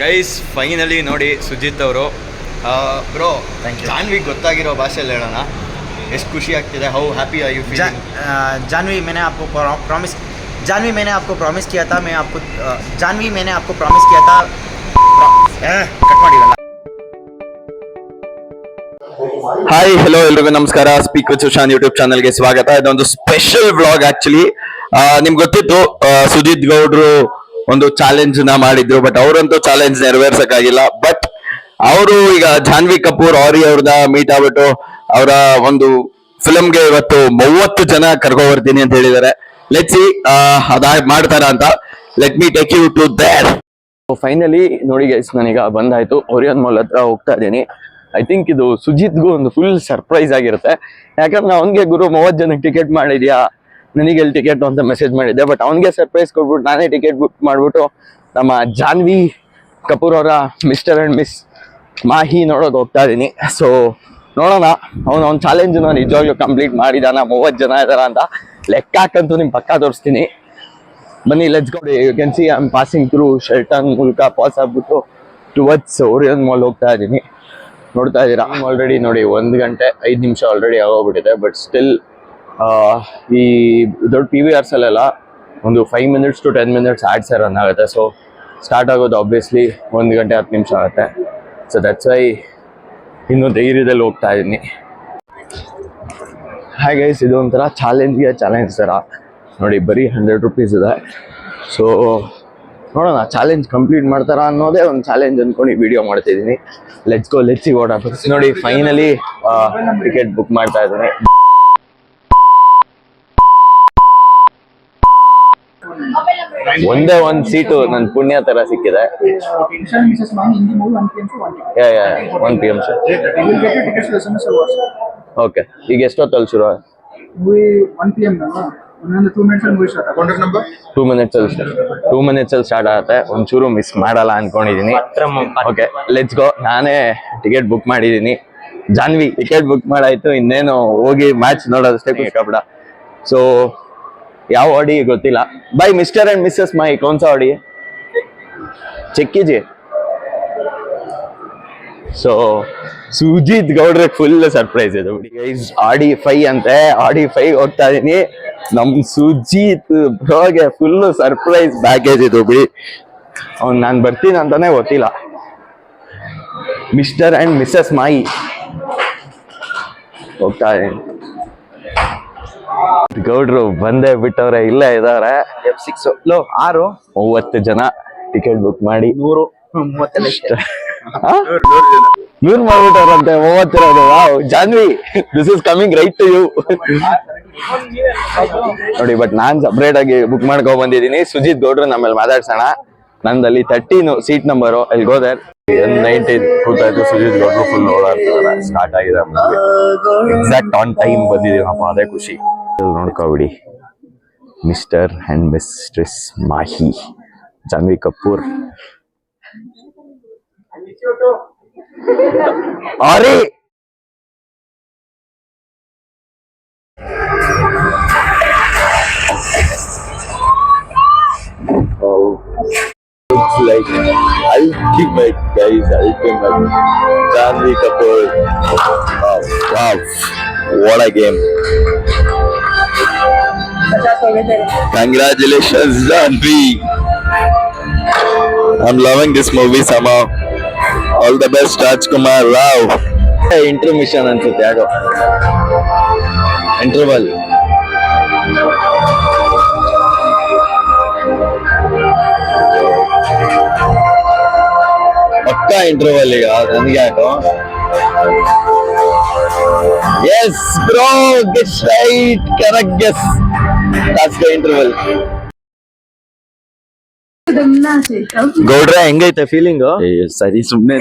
Guys finally ನೋಡಿ ಸುಜಿತ್ ಅವರು bro Thank you. ಜಾನ್ವಿಗ್ ಗೊತ್ತಾಗಿರೋ ಭಾಷೆಯಲ್ಲಿ ಹೇಳೋಣ ಎಷ್ಟು ಖುಷಿ ಆಗ್ತಿದೆ ಹೌ ಹ್ಯಾಪಿ ಆರ್ ಯು जा, अ, जानवी मैंने आपको प्रॉमिस जानवी मैंने आपको प्रॉमिस किया था मैं आपको अ, जानवी मैंने आपको प्रॉमिस किया था ಕಟ್ ಮಾಡಿರಲ್ಲ ಹಾಯ್ ಹಲೋ ಎಲ್ರಿಗೂ ನಮಸ್ಕಾರ ಸ್ಪೀಕ್ ವಿತ್ ಸುಶಾಂತ್ ಯೂಟ್ಯೂಬ್ ಚಾನಲ್ಗೆ ಸ್ವಾಗತ ಇದೊಂದು ಸ್ಪೆಷಲ್ ವ್ಲಾಗ್ ಆಕ್ಚುಲಿ ನಿಮ್ಗೆ ಗೊತ್ತಿತ್ತು ಆ, ಸುಜಿತ್ ಗೌಡ್ರು ಒಂದು ಚಾಲೆಂಜ್ನ ಮಾಡಿದ್ರು ಬಟ್ ಅವರಂತೂ ಚಾಲೆಂಜ್ ನೆರವೇರ್ಸಕ್ಕಾಗಿಲ್ಲ. ಬಟ್ ಅವರು ಈಗ ಜಾನ್ವಿ ಕಪೂರ್ ಆರಿ ಅವ್ರದ ಮೀಟ್ ಆಗ್ಬಿಟ್ಟು ಅವರ ಒಂದು ಫಿಲ್ಮ್ಗೆ ಇವತ್ತು ಮೂವತ್ತು ಜನ ಕರ್ಕೊ ಬರ್ತೀನಿ ಅಂತ ಹೇಳಿದ್ದಾರೆ. ಲೆಟ್ ಸಿ ಅದ ಮಾಡ್ತಾರ ಅಂತ. Let me take you to there finally ನೋಡಿ ಗೈಸ್ ನಾನೀಗ ಬಂದಾಯ್ತು. ಒರಿಯನ್ ಮಾಲ್ ಹತ್ರ ಹೋಗ್ತಾ ಇದ್ದೀನಿ. ಐ ಥಿಂಕ್ ಇದು ಸುಜಿತ್ಗೂ ಒಂದು ಫುಲ್ ಸರ್ಪ್ರೈಸ್ ಆಗಿರುತ್ತೆ. ಯಾಕಂದ್ರೆ ಅವನಿಗೆ ಗುರು ಮೂವತ್ತು ಜನಕ್ಕೆ ಟಿಕೆಟ್ ಮಾಡಿದ್ಯಾ? ನನಗೆ ಎಲ್ಲಿ ಟಿಕೆಟ್ ಅಂತ ಮೆಸೇಜ್ ಮಾಡಿದ್ದೆ. ಬಟ್ ಅವನಿಗೆ ಸರ್ಪ್ರೈಸ್ ಕೊಟ್ಬಿಟ್ಟು ನಾನೇ ಟಿಕೆಟ್ ಬುಕ್ ಮಾಡ್ಬಿಟ್ಟು ನಮ್ಮ ಜಾನ್ವಿ ಕಪೂರ್ ಅವರ ಮಿಸ್ಟರ್ ಆ್ಯಂಡ್ ಮಿಸ್ ಮಾಹಿ ನೋಡೋದು ಹೋಗ್ತಾ ಇದ್ದೀನಿ ಸೊ ನೋಡೋಣ. ಅವನು ಅವ್ನ ಚಾಲೆಂಜನ್ನು ನಿಜವಾಗ್ಲೂ ಕಂಪ್ಲೀಟ್ ಮಾಡಿದಾನ. ಮೂವತ್ತು ಜನ ಇದಾರ ಅಂತ ಲೆಕ್ಕ ಹಾಕಂತೂ ನಿಮ್ಮ ಪಕ್ಕ ತೋರಿಸ್ತೀನಿ. ಬನ್ನಿ let's go you can see I am passing through Shelton ಮೂಲಕ ಪಾಸ್ ಆಗ್ಬಿಟ್ಟು ಟುವರ್ಡ್ಸ್ ಓರಿಯನ್ ಮಾಲ್ ಹೋಗ್ತಾ ಇದ್ದೀನಿ ನೋಡ್ತಾ ಇದ್ದೀರಾ ಆಲ್ರೆಡಿ ನೋಡಿ, ಒಂದು ಗಂಟೆ, ಐದು ನಿಮಿಷ ಆಲ್ರೆಡಿ ಆಗೋಗ್ಬಿಟ್ಟಿದೆ. ಬಟ್ ಸ್ಟಿಲ್ ಈ ದೊಡ್ಡ ಪಿ ವಿ ಆರ್ಸ್ ಅಲ್ಲೆಲ್ಲ ಒಂದು five minutes to ten minutes ads run ಆಗುತ್ತೆ. ಸೊ ಸ್ಟಾರ್ಟ್ ಆಗೋದು ಆಬ್ವಿಯಸ್ಲಿ ಒಂದು ಗಂಟೆ ಹತ್ತು ನಿಮಿಷ ಆಗುತ್ತೆ. ಸೊ ದಟ್ಸ್ ವೈ ಇನ್ನೂ ಧೈರ್ಯದಲ್ಲಿ ಹೋಗ್ತಾ ಇದ್ದೀನಿ. ಹಾಗೆ ಇದು ಒಂಥರ ಚಾಲೆಂಜ್ಗೆ ಚಾಲೆಂಜ್ ಸರ ನೋಡಿ, ಬರೀ ಹಂಡ್ರೆಡ್ ರುಪೀಸ್ ಇದೆ. ಸೊ ನೋಡೋಣ ಚಾಲೆಂಜ್ ಕಂಪ್ಲೀಟ್ ಮಾಡ್ತಾರಾ ಅನ್ನೋದೇ ಒಂದು ಚಾಲೆಂಜ್ ಅನ್ಕೊಂಡು ವಿಡಿಯೋ ಮಾಡ್ತಿದ್ದೀನಿ ಲೆಟ್ಸ್ ಗೋ ಲೆಟ್ಸ್ ಓಡಾಡ್ಬೇಕು ನೋಡಿ ಫೈನಲಿ ಟಿಕೆಟ್ ಬುಕ್ ಮಾಡ್ತಾ ಇದ್ದೀನಿ. ಒಂದೇ ಒಂದು ಸೀಟು ನನ್ ಪುಣ್ಯ ತರ ಸಿಕ್ಕಿದೆ Inside Mrs. Mine in the movie 1 p.m. to 1 p.m. One P WhatsApp. Okay ಈಗ ಎಷ್ಟೊತ್ತಲ್ಲಿ ಶುರು Movie 1 p.m. na. ಒಂದೊಂದು two minutes movie start contact number two minutes ಅಲ್ಲಿ ಟೂ ಮಿನಿಟ್ಸ್ ಅಲ್ಲಿ ಸ್ಟಾರ್ಟ್ ಆಗುತ್ತೆ ಒಂಚೂರು ಮಿಸ್ ಮಾಡಲ್ಲ ಅನ್ಕೊಂಡಿದೀನಿ ಓಕೆ ಲೆಟ್ಸ್ ಗೋ ನಾನೇ ಟಿಕೆಟ್ ಬುಕ್ ಮಾಡಿದೀನಿ ಜಾನ್ವಿ ಟಿಕೆಟ್ ಬುಕ್ ಮಾಡಾಯ್ತು ಇನ್ನೇನು ಹೋಗಿ ಮ್ಯಾಚ್ ನೋಡೋದಷ್ಟೇ ಕಬಡ ಸೊ ಯಾವ ಆಡಿ ಗೊತ್ತಿಲ್ಲ. By mister and missus my ಕೌನ್ಸ ಅಡಿ ಚೆಕ್ಕಿಜಿ. ಸೊ ಸುಜಿತ್ ಗೌಡ್ರೆ ಫುಲ್ ಸರ್ಪ್ರೈಸ್ ಇದು. ಆಡಿ ಫೈ ಅಂತೆ. ಆಡಿ ಫೈ ಹೋಗ್ತಾ ಇದೀನಿ. ನಮ್ ಸುಜಿತ್ ಬ್ರೋಗೆ ಫುಲ್ ಸರ್ಪ್ರೈಸ್ ಪ್ಯಾಕೇಜ್ ಇದು ಬಿಡಿ. ಅವ್ನ್ ನಾನ್ ಬರ್ತೀನಿ ಅಂತಾನೆ ಗೊತ್ತಿಲ್ಲ. ಮಿಸ್ಟರ್ ಅಂಡ್ ಮಿಸ್ಸಸ್ ಮೈ ಹೋಗ್ತಾ ಇದೀನಿ. ಗೌಡ್ರು ಬಂದೇ ಬಿಟ್ಟವ್ರೆ ಇಲ್ಲೇ ಇದಾರೆ. ಎಫ್ ಸಿಕ್ಸ್ ಲೋ ಆರು. ಮೂವತ್ತು ಜನ ಟಿಕೆಟ್ ಬುಕ್ ಮಾಡಿ. ನೂರು? ನೂರ್ ಮಾಡ್ಬಿಟ್ಟವ್ರಂತೆ ಮೂವತ್ತಿರೋದು wow Janhvi this is coming right to you ನೋಡಿ ಬಟ್ ನಾನ್ ಸಪ್ರೇಟ್ ಆಗಿ ಬುಕ್ ಮಾಡ್ಕೊ ಬಂದಿದ್ದೀನಿ. ಸುಜಿತ್ ಗೌಡ್ರು ನಮ್ಮಲ್ಲಿ ಮಾತಾಡ್ಸೋಣ. ನಂದಲ್ಲಿ ತರ್ಟೀನ್ ಸೀಟ್ ನಂಬರ್ ಅಲ್ಲಿ ಗೋದರ್ ನೈನ್ಟೀನ್ ಕೂತಾಯ್ತು ಸುಜಿತ್ ಗೌಡ್ರು ಫುಲ್ ಓಡಾಡ್ತಾರೆ ಸ್ಟಾರ್ಟ್ ಆಗಿದೆ ಎಕ್ಸಾಕ್ಟ್ ಆನ್ ಟೈಮ್ ಬಂದಿದ್ದೀವಪ್ಪ ಅದೇ ಖುಷಿ. ನೋಡ್ಕೊಬಿಡಿ mister and mistress Mahi Janhvi Kapoor ಅರೆ Oh, looks like ultimate guys, ultimate. Janvi Kapoor. Wow, wow, what a game! Congratulations, Janvi. I'm loving this movie somehow. All the best, Rajkumar Rao. ಇಂಟರ್ಮಿಷನ್ ಅನ್ಸುತ್ತೆ ಯಾಕೋ interval ಪಕ್ಕ interval ಈಗ ನನಗೆ ಯಾಕೋ yes bro guess right correct guess that's the interval ಗೌಡ್ರೆ ಹೆಂಗೈತೆ feeling ಸರಿ ಸುಮ್ನೆ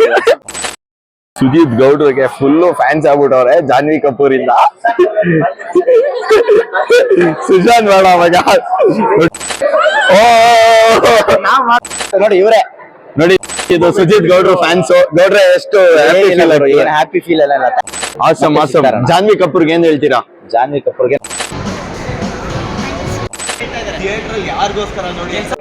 ಸುದೀಪ್ ಗೌಡ್ರಿಗೆ ಫುಲ್ಲು ಫ್ಯಾನ್ಸ್ ಆಗ್ಬಿಟ್ಟವ್ರೆ ಜಾನ್ವಿ ಕಪೂರ್ ಇಂದ ಸುಜಾನ್ ಬೇಡ ಮಗ ಓ! ನೋಡಿ ಇವ್ರೆ. ನೋಡಿ ಇದು ಸುಜಿತ್ ಗೌಡ್ರು ಫ್ಯಾನ್ಸ್ ಗೌಡ್ರೆ ಎಷ್ಟು ಹ್ಯಾಪಿ ಫೀಲ್ ಅಲ್ಲ ಆಸಮ್ ಆಸಮ್ ಜಾನ್ವಿ ಕಪೂರ್ಗೆ ಏನ್ ಹೇಳ್ತೀರಾ? ಜಾನ್ವಿ ಕಪೂರ್ಗೆ ಥಿಯೇಟ್ರಲ್ಲಿ ಯಾರಿಗೋಸ್ಕರ ನೋಡಿ?